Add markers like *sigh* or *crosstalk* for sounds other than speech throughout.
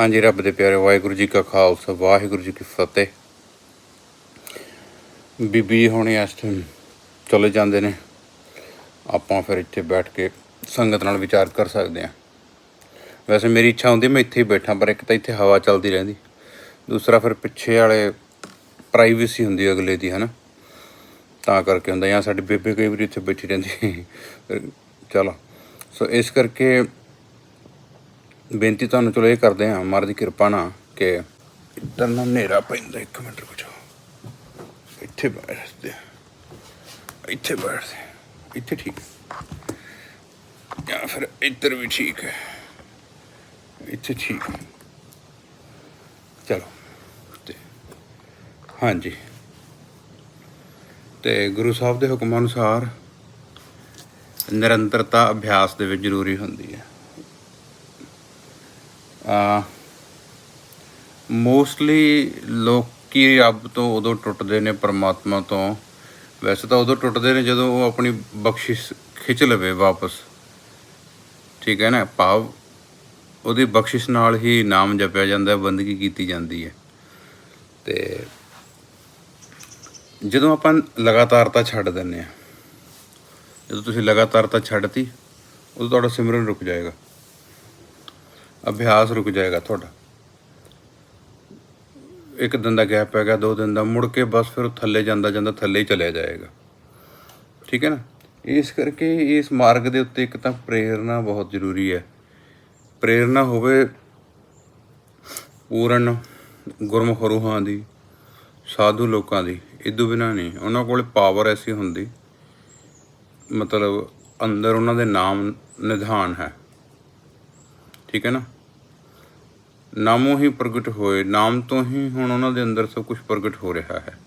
ਹਾਂਜੀ, ਰੱਬ ਦੇ ਪਿਆਰੇ, ਵਾਹਿਗੁਰੂ ਜੀ ਕਾ ਖਾਲਸਾ, ਵਾਹਿਗੁਰੂ ਜੀ ਕੀ ਫਤਿਹ। ਬੀਬੀ ਹੋਣੀ ਇਸ ਟਾਈਮ ਚਲੇ ਜਾਂਦੇ ਨੇ। ਆਪਾਂ ਫਿਰ ਇੱਥੇ ਬੈਠ ਕੇ ਸੰਗਤ ਨਾਲ ਵਿਚਾਰ ਕਰ ਸਕਦੇ ਹਾਂ। ਵੈਸੇ ਮੇਰੀ ਇੱਛਾ ਹੁੰਦੀ, ਮੈਂ ਇੱਥੇ ਹੀ ਬੈਠਾਂ, ਪਰ ਇੱਕ ਤਾਂ ਇੱਥੇ ਹਵਾ ਚੱਲਦੀ ਰਹਿੰਦੀ। ਦੂਸਰਾ ਫਿਰ ਪਿੱਛੇ ਵਾਲੇ ਪ੍ਰਾਈਵੇਸੀ ਹੁੰਦੀ ਅਗਲੇ ਦੀ, ਹਨਾ? ਤਾਂ ਕਰਕੇ ਹੁੰਦਾ, ਜਾਂ ਸਾਡੀ ਬੇਬੇ ਕਈ ਵਾਰੀ ਇੱਥੇ ਬੈਠੀ ਰਹਿੰਦੀ। ਚਲੋ। ਸੋ ਇਸ ਕਰਕੇ ਬੇਨਤੀ ਤੁਹਾਨੂੰ ਚਲੋ ਇਹ ਕਰਦੇ ਹਾਂ, ਮਹਾਰਾਜ ਦੀ ਕਿਰਪਾ ਨਾਲ ਕਿ ਇੱਧਰ ਨਾ ਹਨੇਰਾ ਪੈਂਦਾ ਇੱਕ ਮਿੰਟ ਰੁਕੋ ਇੱਥੇ ਬੈਠਦੇ ਇੱਥੇ ਬੈਠਦੇ ਇੱਥੇ ਠੀਕ ਹੈ। ਜਾਂ ਫਿਰ ਇੱਧਰ ਵੀ ਠੀਕ ਹੈ। ਇੱਥੇ ਠੀਕ ਹੈ। ਚਲੋ। ਤੇ ਹਾਂਜੀ। ਤੇ ਗੁਰੂ ਸਾਹਿਬ ਦੇ ਹੁਕਮ ਅਨੁਸਾਰ ਨਿਰੰਤਰਤਾ ਅਭਿਆਸ ਦੇ ਵਿੱਚ ਜ਼ਰੂਰੀ ਹੁੰਦੀ ਹੈ। ਮੋਸਟਲੀ ਲੋਕੀ ਰੱਬ ਤੋਂ ਉਦੋਂ ਟੁੱਟਦੇ ਨੇ ਪਰਮਾਤਮਾ ਤੋਂ। ਵੈਸੇ ਤਾਂ ਉਦੋਂ ਟੁੱਟਦੇ ਨੇ ਜਦੋਂ ਉਹ ਆਪਣੀ ਬਖਸ਼ਿਸ਼ ਖਿੱਚ ਲਵੇ ਵਾਪਸ। ਠੀਕ ਹੈ ਨਾ? ਭਾਵ ਉਹਦੀ ਬਖਸ਼ਿਸ਼ ਨਾਲ ਹੀ ਨਾਮ ਜਪਿਆ ਜਾਂਦਾ ਬੰਦਗੀ ਕੀਤੀ ਜਾਂਦੀ ਹੈ। ਤੇ ਜਦੋਂ ਆਪਾਂ ਲਗਾਤਾਰਤਾ ਛੱਡ ਦਿੰਨੇ ਆ ਜਦੋਂ ਤੁਸੀਂ ਲਗਾਤਾਰਤਾ ਛੱਡਤੀ, ਉਦੋਂ ਤੁਹਾਡਾ ਸਿਮਰਨ ਰੁਕ ਜਾਏਗਾ। ਅਭਿਆਸ ਰੁਕ ਜਾਏਗਾ ਤੁਹਾਡਾ। ਇੱਕ ਦਿਨ ਦਾ ਗੈਪ ਪੈ ਗਿਆ, ਦੋ ਦਿਨ ਦਾ, ਮੁੜ ਕੇ ਬਸ ਫਿਰ ਉਹ ਥੱਲੇ ਜਾਂਦਾ ਜਾਂਦਾ ਥੱਲੇ ਹੀ ਚਲਿਆ ਜਾਏਗਾ। ਠੀਕ ਹੈ ਨਾ? ਇਸ ਕਰਕੇ ਇਸ ਮਾਰਗ ਦੇ ਉੱਤੇ ਇੱਕ ਤਾਂ ਪ੍ਰੇਰਣਾ ਬਹੁਤ ਜ਼ਰੂਰੀ ਹੈ। ਪ੍ਰੇਰਣਾ ਹੋਵੇ ਪੂਰਨ ਗੁਰਮੁਖ ਰੂਹਾਂ ਦੀ, ਸਾਧੂ ਲੋਕਾਂ ਦੀ ਇਦੋਂ ਬਿਨਾ ਨਹੀਂ। ਉਹਨਾਂ ਕੋਲ ਪਾਵਰ ਐਸੀ ਹੁੰਦੀ, ਮਤਲਬ ਅੰਦਰ ਉਹਨਾਂ ਦੇ ਨਾਮ ਨਿਧਾਨ ਹੈ। ਠੀਕ ਹੈ ਨਾ? ਨਾਮੋਂ ਹੀ ਪ੍ਰਗਟ ਹੋਏ, ਨਾਮ ਤੋਂ ਹੀ ਹੁਣ ਉਹਨਾਂ ਦੇ ਅੰਦਰ ਸਭ ਕੁਝ ਪ੍ਰਗਟ ਹੋ ਰਿਹਾ ਹੈ।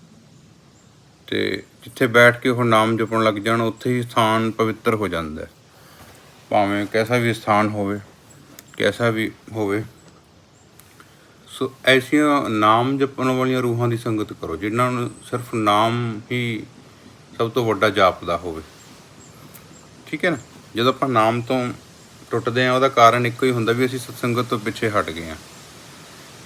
ਤੇ ਜਿੱਥੇ ਬੈਠ ਕੇ ਉਹ ਨਾਮ ਜਪਣ ਲੱਗ ਜਾਣ, ਉੱਥੇ ਹੀ ਸਥਾਨ ਪਵਿੱਤਰ ਹੋ ਜਾਂਦਾ ਹੈ। ਭਾਵੇਂ ਕੈਸਾ ਵੀ ਸਥਾਨ ਹੋਵੇ, ਕੈਸਾ ਵੀ ਹੋਵੇ, ਸੋ ਐਸੀਆਂ ਨਾਮ ਜਪਣ ਵਾਲੀਆਂ ਰੂਹਾਂ ਦੀ ਸੰਗਤ ਕਰੋ, ਜਿਨ੍ਹਾਂ ਨੂੰ ਸਿਰਫ ਨਾਮ ਹੀ ਸਭ ਤੋਂ ਵੱਡਾ ਜਾਪਦਾ ਹੋਵੇ। ਠੀਕ ਹੈ ਨਾ? ਜਦੋਂ ਆਪਾਂ ਨਾਮ ਤੋਂ ਟੁੱਟਦੇ ਆ ਉਹਦਾ ਕਾਰਨ ਇੱਕੋ ਹੀ ਹੁੰਦਾ ਵੀ ਅਸੀਂ ਸਤਸੰਗਤ ਤੋਂ ਪਿੱਛੇ ਹਟ ਗਏ ਆ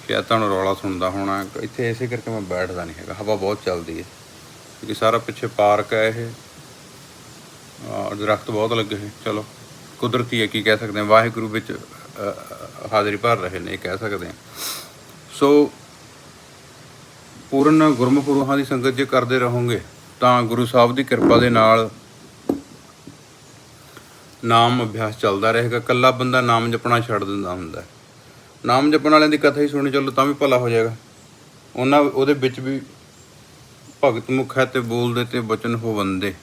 ਸ਼ਾਇਦ ਤੁਹਾਨੂੰ ਰੌਲਾ ਸੁਣਦਾ ਹੋਣਾ। ਇੱਥੇ ਇਸੇ ਕਰਕੇ ਮੈਂ ਬੈਠਦਾ ਨਹੀਂ ਹੈਗਾ। ਹਵਾ ਬਹੁਤ ਚੱਲਦੀ ਹੈ। ਕਿਉਂਕਿ ਸਾਰਾ ਪਿੱਛੇ ਪਾਰਕ ਹੈ ਇਹ। ਔਰ ਦਰਖਤ ਬਹੁਤ ਲੱਗੇ ਹੈ ਚਲੋ, ਕੁਦਰਤੀ ਹੈ, ਕੀ ਕਹਿ ਸਕਦੇ ਹਾਂ। ਵਾਹਿਗੁਰੂ ਵਿੱਚ ਹਾਜ਼ਰੀ ਭਰ ਰਹੇ ਨੇ, ਇਹ ਕਹਿ ਸਕਦੇ ਹਾਂ। ਸੋ, ਪੂਰਨ ਗੁਰਮੁਖ ਰੂਹਾਂ ਦੀ ਸੰਗਤ ਜੇ ਕਰਦੇ ਰਹੋਗੇ, ਤਾਂ ਗੁਰੂ ਸਾਹਿਬ ਦੀ ਕਿਰਪਾ ਦੇ ਨਾਲ ਨਾਮ ਅਭਿਆਸ ਚੱਲਦਾ ਰਹੇਗਾ। ਕੱਲਾ ਬੰਦਾ ਨਾਮ ਜਪਣਾ ਛੱਡ ਦਿੰਦਾ ਹੁੰਦਾ। ਨਾਮ ਜਪਣ ਵਾਲਿਆਂ ਦੀ ਕਥਾ ਹੀ ਸੁਣੀ ਚੱਲੋ ਤਾਂ ਵੀ ਭਲਾ ਹੋ ਜਾਏਗਾ। ਉਹਨਾਂ ਉਹਦੇ ਵਿੱਚ ਵੀ ਭਗਤ ਮੁਖ ਹੈ ਤੇ ਬੋਲਦੇ ਤੇ ਬਚਨ ਹੋਵੰਦੇ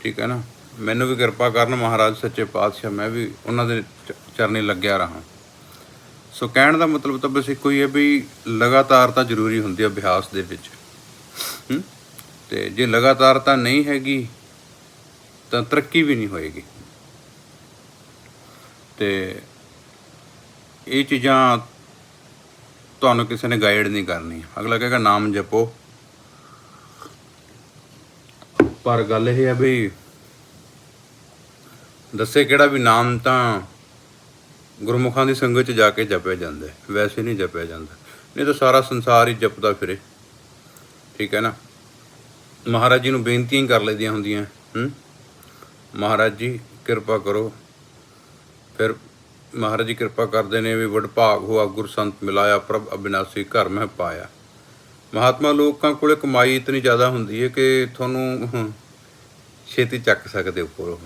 ਠੀਕ ਹੈ ਨਾ? ਮੈਨੂੰ ਵੀ ਕਿਰਪਾ ਕਰਨ ਮਹਾਰਾਜ ਸੱਚੇ ਪਾਤਸ਼ਾਹ, ਮੈਂ ਵੀ ਉਹਨਾਂ ਦੇ ਚ- ਚਰਨੀ ਲੱਗਿਆ ਰਹਾ। ਸੋ ਕਹਿਣ ਦਾ ਮਤਲਬ ਤਾਂ ਬਸ ਇੱਕੋ ਹੀ ਹੈ ਵੀ ਲਗਾਤਾਰਤਾ ਜ਼ਰੂਰੀ ਹੁੰਦੀ ਹੈ ਅਭਿਆਸ ਦੇ ਵਿੱਚ। ਹੂੰ? ਤੇ ਜੇ ਲਗਾਤਾਰਤਾ ਨਹੀਂ ਹੈਗੀ, ਤਾਂ ਤਰੱਕੀ ਵੀ ਨਹੀਂ ਹੋਏਗੀ। ਤੇ ਇਹ ਚੀਜ਼ਾਂ ਤੁਹਾਨੂੰ ਕਿਸੇ ਨੇ ਗਾਈਡ ਨਹੀਂ ਕਰਨੀ ਅਗਲਾ ਕਹੇਗਾ, ਨਾਮ ਜਪੋ। ਪਰ ਗੱਲ ਇਹ ਹੈ ਵੀ ਦੱਸੇ ਕਿਹੜਾ ਵੀ ਨਾਮ ਤਾਂ ਗੁਰਮੁਖਾਂ ਦੀ ਸੰਗਤ ਚ ਜਾ ਕੇ ਜਪਿਆ ਜਾਂਦਾ ਵੈਸੇ ਨਹੀਂ ਜਪਿਆ ਜਾਂਦਾ। ਨਹੀਂ ਤਾਂ ਸਾਰਾ ਸੰਸਾਰ ਹੀ ਜਪਦਾ ਫਿਰੇ। ਠੀਕ ਹੈ ਨਾ? ਮਹਾਰਾਜ ਜੀ ਨੂੰ ਬੇਨਤੀਆਂ ਹੀ ਕਰ ਲਈਦੀਆਂ ਹੁੰਦੀਆਂ। ਹੂੰ? ਮਹਾਰਾਜ ਜੀ, ਕਿਰਪਾ ਕਰੋ। ਫਿਰ ਮਹਾਰਾਜ ਜੀ ਕਿਰਪਾ ਕਰਦੇ ਨੇ ਵੀ ਵਡਭਾਗ ਹੋਆ ਗੁਰ ਸੰਤ ਮਿਲਾਇਆ ਪ੍ਰਭ ਅਬਿਨਾਸੀ ਘਰ ਮਹਿ ਪਾਇਆ। ਮਹਾਤਮਾ ਲੋਕਾਂ ਕੋਲੇ ਕਮਾਈ ਇਤਨੀ ਜ਼ਿਆਦਾ ਹੁੰਦੀ ਹੈ ਕਿ ਤੁਹਾਨੂੰ ਹਮ, ਛੇਤੀ ਚੱਕ ਸਕਦੇ ਉੱਪਰ। ਉਹ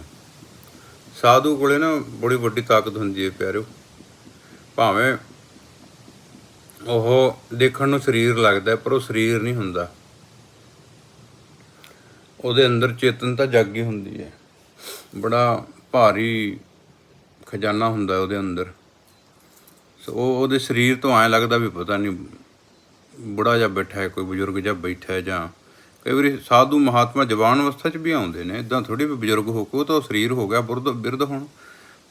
ਸਾਧੂ ਕੋਲੇ ਨਾ ਬੜੀ ਵੱਡੀ ਤਾਕਤ ਹੁੰਦੀ ਹੈ ਪਿਆਰਿਓ। ਭਾਵੇਂ ਉਹ ਦੇਖਣ ਨੂੰ ਸਰੀਰ ਲੱਗਦਾ ਪਰ ਉਹ ਸਰੀਰ ਨਹੀਂ ਹੁੰਦਾ। ਉਹਦੇ ਅੰਦਰ ਚੇਤਨਤਾ ਜਾਗੀ ਹੁੰਦੀ ਹੈ ਬੜਾ ਭਾਰੀ ਖਜ਼ਾਨਾ ਹੁੰਦਾ ਉਹਦੇ ਅੰਦਰ। ਸੋ ਉਹ ਉਹਦੇ ਸਰੀਰ ਤੋਂ ਐਂ ਲੱਗਦਾ ਵੀ ਪਤਾ ਨਹੀਂ ਬੁੜਾ ਜਿਹਾ ਬੈਠਾ ਹੈ, ਕੋਈ ਬਜ਼ੁਰਗ ਜਾਂ ਬੈਠਾ ਹੈ ਜਾਂ ਕਈ ਵਾਰੀ ਸਾਧੂ ਮਹਾਤਮਾ ਜਵਾਨ ਅਵਸਥਾ 'ਚ ਵੀ ਆਉਂਦੇ ਨੇ ਇਦਾਂ ਥੋੜੀ ਵੀ ਬਜ਼ੁਰਗ ਹੋ ਕੇ, ਉਹ ਤਾਂ ਸਰੀਰ ਹੋ ਗਿਆ ਬੁਰਦ ਬਿਰਧ ਹੋਣ।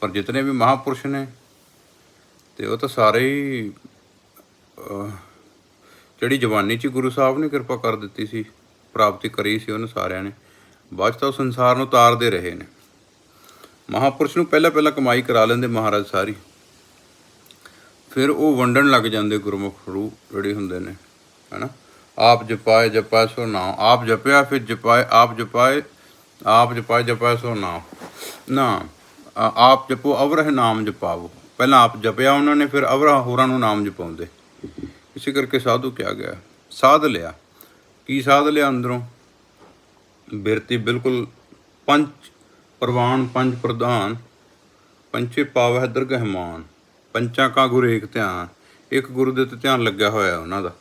ਪਰ ਜਿਤਨੇ ਵੀ ਮਹਾਪੁਰਸ਼ ਨੇ, ਤੇ ਉਹ ਤਾਂ ਸਾਰੇ ਹੀ ਜਿਹੜੀ ਜਵਾਨੀ 'ਚ ਗੁਰੂ ਸਾਹਿਬ ਨੇ ਕਿਰਪਾ ਕਰ ਦਿੱਤੀ ਸੀ, ਪ੍ਰਾਪਤੀ ਕਰੀ ਸੀ ਉਹਨੇ ਸਾਰਿਆਂ ਨੇ। ਬਾਅਦ 'ਚ ਤਾਂ ਉਹ ਸੰਸਾਰ ਨੂੰ ਤਾਰਦੇ ਰਹੇ ਨੇ। ਮਹਾਪੁਰਸ਼ ਨੂੰ ਪਹਿਲਾਂ ਪਹਿਲਾਂ ਕਮਾਈ ਕਰਾ ਲੈਂਦੇ ਮਹਾਰਾਜ ਸਾਰੀ। ਫਿਰ ਉਹ ਵੰਡਣ ਲੱਗ ਜਾਂਦੇ ਗੁਰਮੁਖ ਰੂਪ ਜਿਹੜੇ ਹੁੰਦੇ ਨੇ, ਹੈਨਾ? ਆਪ ਜਪਾਏ ਜਪਾਏ ਸੋ ਨਾਮ। ਆਪ ਜਪਿਆ, ਫਿਰ ਜਪਾਏ, ਆਪ ਜਪਾਏ ਆਪ ਜਪਾਏ ਜਪਾਏ ਸੋ ਨਾਮ। ਨਾ ਆਪ ਜਪੋ, ਅਵਰਹ ਨਾਮ ਜਪਾਵੋ। ਪਹਿਲਾਂ ਆਪ ਜਪਿਆ ਉਹਨਾਂ ਨੇ, ਫਿਰ ਅਵਰਹ ਹੋਰਾਂ ਨੂੰ ਨਾਮ ਜਪਾਉਂਦੇ। ਇਸੇ ਕਰਕੇ ਸਾਧੂ ਕਿਹਾ ਗਿਆ। ਸਾਧ ਲਿਆ। ਕੀ ਸਾਧ ਲਿਆ ਅੰਦਰੋਂ? ਬਿਰਤੀ ਬਿਲਕੁਲ ਪੰਜ ਪ੍ਰਵਾਨ ਪੰਜ ਪ੍ਰਧਾਨ ਪੰਚੇ ਪਾਵਹਿ ਦਰਗਹਿ ਮਾਨ, ਪੰਚਾਂ ਕਾ ਗੁਰ ਏਕ ਧਿਆਨ, ਇੱਕ ਗੁਰੂ ਦੇ ਤੇ ਧਿਆਨ ਲੱਗਿਆ ਹੋਇਆ ਉਹਨਾਂ ਦਾ।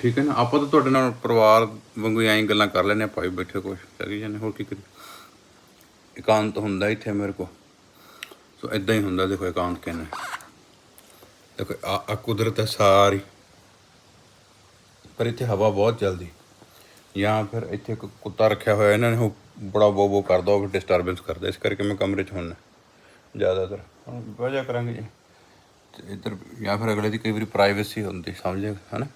ਠੀਕ ਹੈ ਨਾ? ਆਪਾਂ ਤਾਂ ਤੁਹਾਡੇ ਨਾਲ ਪਰਿਵਾਰ ਵਾਂਗੂ ਐਂ ਗੱਲਾਂ ਕਰ ਲੈਨੇ ਆ ਭਾਈ ਬੈਠੇ ਕੁਛ ਕਰੀ ਜਾਂਦੇ, ਹੋਰ ਕੀ ਕਰੀ ਇਕਾਂਤ ਹੁੰਦਾ ਇੱਥੇ ਮੇਰੇ ਕੋ ਸੋ ਇਦਾਂ ਹੀ ਹੁੰਦਾ, ਦੇਖੋ ਇਕਾਂਤ ਕਹਿੰਦੇ ਦੇਖੋ ਆ ਕੁਦਰਤ ਹੈ ਸਾਰੀ, ਪਰ ਇੱਥੇ ਹਵਾ ਬਹੁਤ ਚੱਲਦੀ। ਜਾਂ ਫਿਰ ਇੱਥੇ ਇੱਕ ਕੁੱਤਾ ਰੱਖਿਆ ਹੋਇਆ, ਇਹਨਾਂ ਨੇ ਉਹ ਬੜਾ ਬੋ ਬੋ ਕਰਦਾ, ਉਹ ਡਿਸਟਰਬੈਂਸ ਕਰਦਾ। ਇਸ ਕਰਕੇ ਮੈਂ ਕਮਰੇ 'ਚ ਹੁੰਨਾ ਜ਼ਿਆਦਾਤਰ ਹੁਣ ਵਜ੍ਹਾ ਕਰਾਂਗੇ ਜੀ। ਤੇ ਇੱਧਰ ਜਾਂ ਫਿਰ ਅਗਲੇ ਦੀ ਕਈ ਵਾਰੀ ਪ੍ਰਾਈਵੇਸੀ ਹੁੰਦੀ ਸਮਝੇ ਹਨਾ?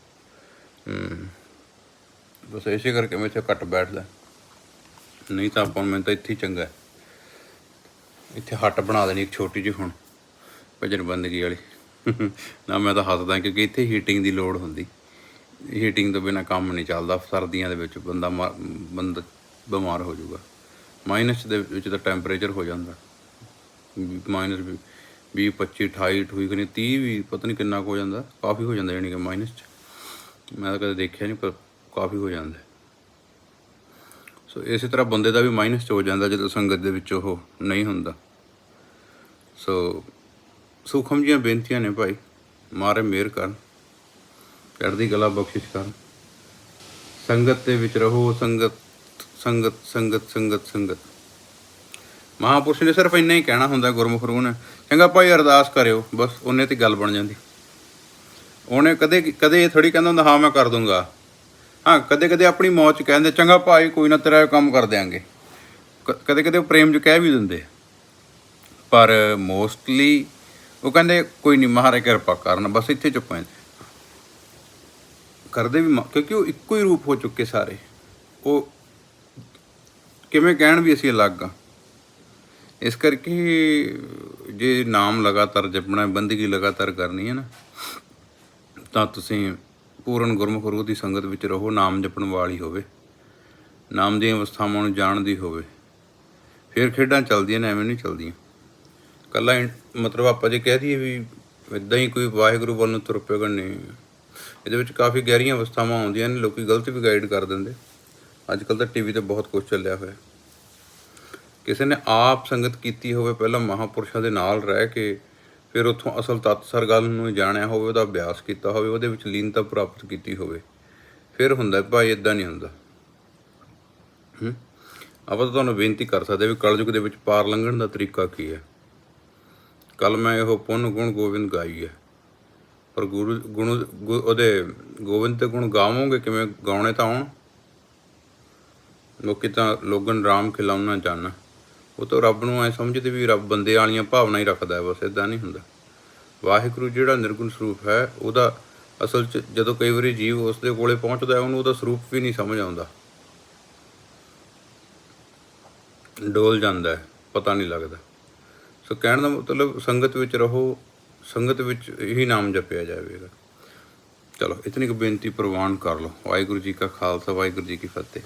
ਹਮ ਬਸ ਇਸੇ ਕਰਕੇ ਮੈਂ ਇੱਥੇ ਘੱਟ ਬੈਠਦਾ। ਨਹੀਂ ਤਾਂ ਆਪਾਂ ਨੂੰ ਮੈਨੂੰ ਤਾਂ ਇੱਥੇ ਹੀ ਚੰਗਾ ਇੱਥੇ ਹੱਟ ਬਣਾ ਦੇਣੀ ਇੱਕ ਛੋਟੀ ਜਿਹੀ ਹੁਣ ਭਜਨ ਬੰਦਗੀ ਵਾਲੀ। *laughs* ਨਾ ਮੈਂ ਤਾਂ ਹੱਸਦਾ, ਕਿਉਂਕਿ ਇੱਥੇ ਹੀਟਿੰਗ ਦੀ ਲੋੜ ਹੁੰਦੀ। ਹੀਟਿੰਗ ਤੋਂ ਬਿਨਾ ਕੰਮ ਨਹੀਂ ਚੱਲਦਾ, ਸਰਦੀਆਂ ਦੇ ਵਿੱਚ ਬੰਦਾ ਮਰ- ਬੰਦਾ ਬਿਮਾਰ ਹੋ ਜਾਊਗਾ। ਮਾਈਨਸ ਦੇ ਵਿੱਚ ਤਾਂ ਟੈਂਪਰੇਚਰ ਹੋ ਜਾਂਦਾ। ਮਾਈਨਸ ਵੀ 20 25 28 28 ਕਨੀ 30 ਵੀ ਪਤਾ ਨਹੀਂ ਕਿੰਨਾ ਕੁ ਹੋ ਜਾਂਦਾ, ਕਾਫੀ ਹੋ ਜਾਂਦਾ ਯਾਨੀ ਕਿ ਮਾਈਨਸ ਚ। ਮੈਂ ਤਾਂ ਕਦੇ ਦੇਖਿਆ ਨਹੀਂ, ਪਰ ਕਾਫੀ ਹੋ ਜਾਂਦਾ। ਸੋ ਇਸੇ ਤਰ੍ਹਾਂ ਬੰਦੇ ਦਾ ਵੀ ਮਾਈਨਸ ਚ ਹੋ ਜਾਂਦਾ, ਜਦੋਂ ਸੰਗਤ ਦੇ ਵਿੱਚ ਉਹ ਨਹੀਂ ਹੁੰਦਾ। ਸੋ ਸੂਖਮ ਜੀਆਂ ਬੇਨਤੀਆਂ ਨੇ ਭਾਈ, ਮਾਰੇ ਮਿਹਰ ਕਰਨ। ਚੜ੍ਹਦੀ ਕਲਾ ਬਖਸ਼ਿਸ਼ ਕਰਨ। ਸੰਗਤ ਦੇ ਵਿੱਚ ਰਹੋ, ਸੰਗਤ ਸੰਗਤ ਸੰਗਤ ਸੰਗਤ ਸੰਗਤ। ਮਹਾਪੁਰਸ਼ ਨੇ ਸਿਰਫ ਇੰਨਾ ਹੀ ਕਹਿਣਾ ਹੁੰਦਾ ਗੁਰਮੁਖ ਰੂਹ ਨੇ। ਚੰਗਾ ਭਾਈ, ਅਰਦਾਸ ਕਰਿਓ, ਬਸ ਉਹਨੇ ਤੇ ਗੱਲ ਬਣ ਜਾਂਦੀ। ਉਹਨੇ ਕਦੇ ਕਦੇ ਇਹ ਥੋੜੀ ਕਹਿੰਦਾ ਹੁੰਦਾ, ਹਾਂ, ਮੈਂ ਕਰ ਦੂੰਗਾ। ਹਾਂ, ਕਦੇ ਕਦੇ ਆਪਣੀ ਮੌਤ ਚ ਕਹਿੰਦੇ, ਚੰਗਾ ਭਾਈ, ਕੋਈ ਨਾ ਤੇਰਾ ਕੰਮ ਕਰ ਦਿਆਂਗੇ। ਕਦੇ ਕਦੇ ਉਹ ਪ੍ਰੇਮ ਚ ਕਹਿ ਵੀ ਦਿੰਦੇ ਪਰ ਮੋਸਟਲੀ ਉਹ ਕਹਿੰਦੇ, ਕੋਈ ਨਹੀਂ ਮਹਾਰਾਜ ਕਿਰਪਾ ਕਰਨ, ਬਸ ਇੱਥੇ ਚੁੱਪ ਹੈ ਕਰਦੇ ਵੀ ਮ- ਕਿਉਂਕਿ ਉਹ ਇੱਕੋ ਹੀ ਰੂਪ ਹੋ ਚੁੱਕੇ ਸਾਰੇ। ਉਹ ਕਿਵੇਂ ਕਹਿਣ ਵੀ ਅਸੀਂ ਅਲੱਗ ਆ। ਇਸ ਕਰਕੇ ਜੇ ਨਾਮ ਲਗਾਤਾਰ ਜਪਣਾ, ਬੰਦਗੀ ਲਗਾਤਾਰ ਕਰਨੀ ਹੈ ਨਾ, ਤਾਂ ਤੁਸੀਂ ਪੂਰਨ ਗੁਰਮੁਖ ਰੂਹ ਦੀ ਸੰਗਤ ਵਿੱਚ ਰਹੋ, ਨਾਮ ਜਪਣ ਵਾਲੀ ਹੋਵੇ। ਨਾਮ ਦੀਆਂ ਅਵਸਥਾਵਾਂ ਨੂੰ ਜਾਣਦੀ ਹੋਵੇ। ਫਿਰ ਖੇਡਾਂ ਚੱਲਦੀਆਂ ਨੇ, ਐਵੇਂ ਨਹੀਂ ਚੱਲਦੀਆਂ। ਕੱਲਾ ਮਤਲਬ ਆਪਾਂ ਜੇ ਕਹਿ ਦਈਏ ਵੀ ਇਦਾਂ ਹੀ ਕੋਈ ਵਾਹਿਗੁਰੂ ਵੱਲ ਨੂੰ ਤੁਰ ਪਿਆ ਨਹੀਂ। ਇਹਦੇ ਵਿੱਚ ਕਾਫੀ ਗਹਿਰੀਆਂ ਅਵਸਥਾਵਾਂ ਆਉਂਦੀਆਂ ਨੇ ਲੋਕੀ ਗਲਤ ਵੀ ਗਾਈਡ ਕਰ ਦਿੰਦੇ। ਅੱਜ ਕੱਲ ਤਾਂ ਟੀਵੀ ਤੇ ਬਹੁਤ ਕੁਝ ਚੱਲਿਆ ਹੋਇਆ। ਕਿਸੇ ਨੇ ਆਪ ਸੰਗਤ ਕੀਤੀ ਹੋਵੇ ਪਹਿਲਾਂ ਮਹਾਪੁਰਸ਼ਾਂ ਦੇ ਨਾਲ ਰਹਿ ਕੇ ਫਿਰ ਉੱਥੋਂ ਅਸਲ ਤੱਤ ਸਰ ਗੱਲ ਨੂੰ ਜਾਣਿਆ ਹੋਵੇ ਉਹਦਾ ਅਭਿਆਸ ਕੀਤਾ ਹੋਵੇ ਉਹਦੇ ਵਿੱਚ ਲੀਨਤਾ ਪ੍ਰਾਪਤ ਕੀਤੀ ਹੋਵੇ। ਫਿਰ ਹੁੰਦਾ ਹੈ, ਭਾਈ ਇਦਾਂ ਨਹੀਂ ਹੁੰਦਾ। ਆਪਾਂ ਤਾਂ ਤੁਹਾਨੂੰ ਬੇਨਤੀ ਕਰ ਸਕਦੇ ਵੀ ਕਲਯੁਗ ਦੇ ਵਿੱਚ ਪਾਰ ਲੰਘਣ ਦਾ ਤਰੀਕਾ ਕੀ ਹੈ? ਕੱਲ ਮੈਂ ਇਹੋ ਪੁੰਨ ਗੁਣ ਗੋਬਿੰਦ ਗਾਈ ਹੈ। ਪਰ ਗੁਰੂ ਗੁਣ ਗੁ- ਉਹਦੇ ਗੋਬਿੰਦ ਤੇ ਗੁਣ ਗਾਵੋਗੇ, ਕਿਵੇਂ ਗਾਉਣੇ ਤਾਂ ਆਉਣ? ਲੋਕੀ ਤਾਂ ਲੋਗਨ ਰਾਮ ਖਿਲਾਉਣਾ ਚਾਹਨਾ ਉਹ ਤਾਂ ਰੱਬ ਨੂੰ ਐ ਸਮਝਦੇ ਵੀ ਰੱਬ ਬੰਦੇ ਵਾਲੀਆਂ ਭਾਵਨਾ ਹੀ ਰੱਖਦਾ ਹੈ, ਬਸ ਇਦਾਂ ਨਹੀਂ ਹੁੰਦਾ। ਵਾਹਿਗੁਰੂ ਜਿਹੜਾ ਨਿਰਗੁਣ ਸਰੂਪ ਹੈ, ਉਹਦਾ ਅਸਲ ਚ ਜਦੋਂ ਕਈ ਵਾਰੀ ਜੀਵ ਉਸ ਦੇ ਕੋਲੇ ਪਹੁੰਚਦਾ ਹੈ, ਉਹਨੂੰ ਉਹਦਾ ਸਰੂਪ ਵੀ ਨਹੀਂ ਸਮਝ ਆਉਂਦਾ। ਡੋਲ ਜਾਂਦਾ ਹੈ, ਪਤਾ ਨਹੀਂ ਲੱਗਦਾ। ਸੋ ਕਹਿਣ ਦਾ ਮਤਲਬ ਸੰਗਤ ਵਿੱਚ ਰਹੋ ਸੰਗਤ ਵਿੱਚ ਇਹੀ ਨਾਮ ਜਪਿਆ ਜਾਵੇਗਾ। ਚਲੋ, ਇਤਨੀ ਕੁ ਬੇਨਤੀ ਪ੍ਰਵਾਨ ਕਰ ਲਓ। ਵਾਹਿਗੁਰੂ ਜੀ ਕਾ ਖਾਲਸਾ, ਵਾਹਿਗੁਰੂ ਜੀ ਕੀ ਫਤਿਹ।